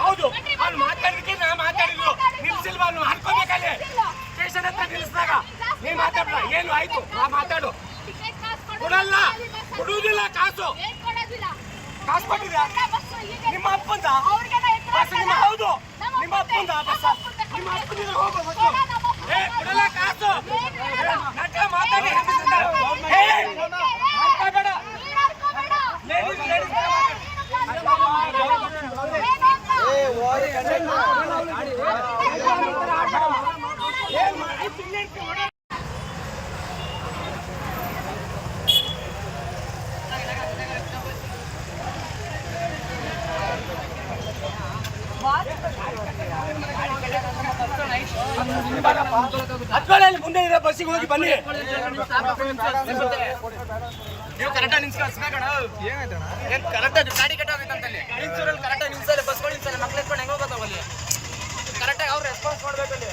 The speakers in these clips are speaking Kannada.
ಹೌದು. ಅವ್ನು ಮಾತಾಡಿದಕ್ಕೆ ನಾ ಮಾತಾಡಿದ್ರು ನಿಲ್ಸಿಲ್ವಾ ಅವ್ನು ಮಾಡ್ಕೋಬೇಕಲ್ಲಿ ಸ್ಟೇಷನ್ ಹತ್ರ ನಿಲ್ಸಿದಾಗ ನೀ ಮಾತಾಡ್ಲ ಏನು ಆಯ್ತು? ನಾ ಮಾತಾಡು. ಕೊಡಲ್ಲ. ಕೊಡುವುದಿಲ್ಲ ಕಾಸು. ಕಾಸು ಕೊಟ್ಟಿದ್ಯಾ ನಿಮ್ಮ ಅಪ್ಪಂದ? ಬಸ್ ನಿಮ್ಮ ಹೌದು. ನಿಮ್ಮ ಅಪ್ಪಂದ ನಿಮ್ಮ ಅಪ್ಪನಿದ್ರೆ ಹೋಗೋ ಏ ಕಾಸು. ನಟ ಮಾತಾಡಿ. ಹತ್ಕೊಳ್ಳಿ ಮುಂದೆ ಇರೋ ಬಸ್ಸಿಗೆ ಹೋಗಿ ಬನ್ನಿ. ನೀವು ಕರೆಕ್ಟಾಗಿ ನಿಲ್ಸ್ಕೊಳ್ಸ್ಬೇಕಣ ಏನ್ ಕರೆಕ್ಟಾಗಿ ಗಾಡಿ ಕೆಟ್ಟೋಗೈತಂತಲ್ಲಿ ನಿಲ್ಸೂರಲ್ಲಿ ಕರೆಕ್ಟಾಗಿ ನಿಲ್ಸಲ್ಲ ಬಸ್ಗಳು ನಿಲ್ಸಲ್ಲ ಮಕ್ಳು ಎತ್ಕೊಂಡು ಹೆಂಗ್ ಹೋಗೋದು ಅಲ್ಲಿ ಕರೆಕ್ಟಾಗಿ ಅವ್ರು ರೆಸ್ಪಾನ್ಸ್ ಮಾಡ್ಬೇಕಲ್ಲಿ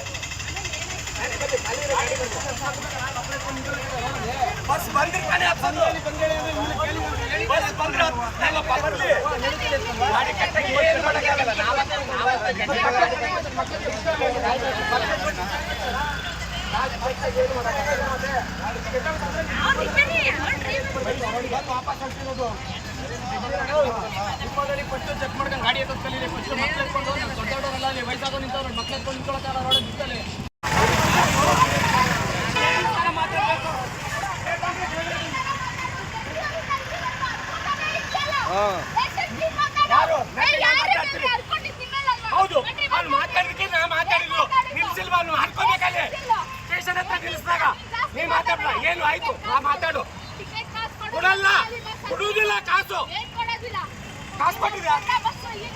ಬಸ್ ಬಂದ್ರೆ. ಬಸ್ ಬಂದ್ರೆ ಹೆಂಗಪ್ಪ ಬರ್ಲಿ ಗಾಡಿ ಕೆಟ್ಟಾಗಿ ಏನು ಮಾಡೋಕ್ಕಾಗಲ್ಲ. ನಾವತ್ತೇ ನಾವತ್ತೇ ಫಸ್ಟ್ ಚೆಕ್ ಮಾಡ್ಕೊಂಡು ಗಾಡಿ ಕಲೀರಿ ಫಸ್ಟ್ ಮಕ್ಳು ಎತ್ಕೊಂಡು ದೊಡ್ಡ ದೊಡ್ಡವರೆಲ್ಲ ಅಲ್ಲಿ ನಿಂತವ್ರು ಮಕ್ಳು ಎತ್ಕೊಂಡು ನಿಂತ್ಕೊಳಕ್ಕಾಗಲ್ಲ ರೋಡ್ ಬಿಲ್ ಮಾತಾಡು. ಯಾರು? ಏ, ನಟನೆ ಯಾರು ಮಾತಾಡ್ತೀರಿ? ಇವ್ರು ಅನ್ಕೊಂಡಿದ್ದೀನಲ್ಲ? ಹೌದು ಬನ್ರಿ, ಅವ್ನು ಬನ್ರಿ. ಮಾತಾಡಿದಕ್ಕೆ ನಾ ಮಾತಾಡಿದ್ರು ನಿಲ್ಸಿಲ್ವಾ ಅವ್ನು ಹಾಡ್ಕೋಬೇಕಲ್ಲಿ ಸ್ಟೇಷನ್ ಹತ್ರ ನಿಲ್ಲಿಸಿದಾಗ ನೀ ಮಾತಾಡಲ್ಲ ಏನು ಆಯ್ತು ನಾ ಮಾತಾಡು ಕೊಡಲ್ಲ ಕೊಡುವುದಿಲ್ಲ ಕಾಸು ಕಾಸು ಕೊಟ್ಟಿದ್ಯಾ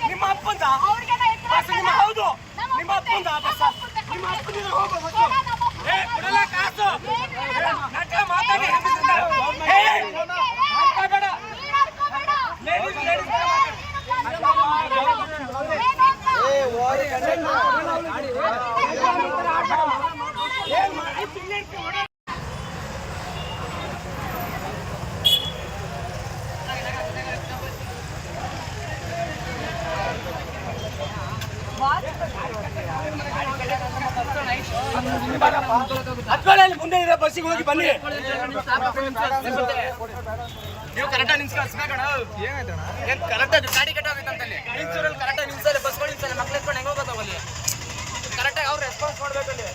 ನಿಮ್ಮ ಅಪ್ಪಂದ ನಿಮ್ಮ ಹೌದು ನಿಮ್ಮ ಅಪ್ಪಂದೆ, ಬಸ್ ನಮ್ಮ. ಅಪ್ಪನಿಂದ ಏ ಕೊಡಲ್ಲ ಕಾಸು ಮಾತಾಡಿ ಏ ಮಾಡಿ ಹತ್ಕೊಳ್ಳಿ ಮುಂದೆ ಇರೋ ಬಸ್ಸಿಗೆ ಹೋಗಿ ಬನ್ನಿ. ನೀವು ಕರೆಕ್ಟಾಗಿ ನಿಲ್ಸ್ಕೊಳ್ಸ್ಬೇಕಣ ಏನ್ ಕರೆಕ್ಟಾಗಿ ಗಾಡಿ ಕೆಟ್ಟೋಗೈತಂತಲ್ಲಿ ನಿಲ್ಸೂರಲ್ಲಿ ಕರೆಕ್ಟಾಗಿ ನಿಲ್ಸಲ್ಲ ಬಸ್ಗಳು ನಿಲ್ಸಲ್ಲ ಮಕ್ಳು ಎತ್ಕೊಂಡು ಹೆಂಗ್ ಹೋಗೋದು ಅಲ್ಲಿ ಕರೆಕ್ಟಾಗಿ ಅವ್ರು ರೆಸ್ಪಾನ್ಸ್ ಮಾಡ್ಬೇಕಲ್ಲಿ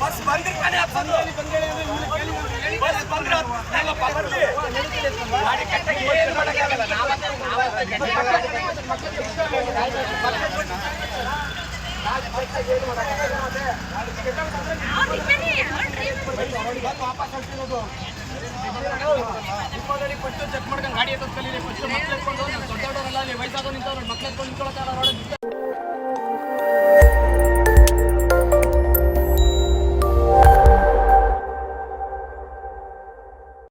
ಬಸ್ ಬಂದ್ರೆ ಹತ್ತೋದು. ಬಸ್ ಬಂದ್ರೆ ಹೆಂಗಪ್ಪ ಬರ್ಲಿ ಗಾಡಿ ಕೆಟ್ಟಾಗಿ ಏನು ಮಾಡೋಕ್ಕಾಗಲ್ಲ. ನಾವತ್ತೇ ನಾವತ್ತೇ ಚೆಕ್ ಮಾಡ್ಕೊಂಡು ಗಾಡಿ ಫಸ್ಟ್ ಮಕ್ಳು ಎತ್ಕೊಂಡು ವಯಸ್ಸಾದವ್ರು ನಿಂತವ್ರು ಮಕ್ಳು ಎತ್ಕೊಂಡು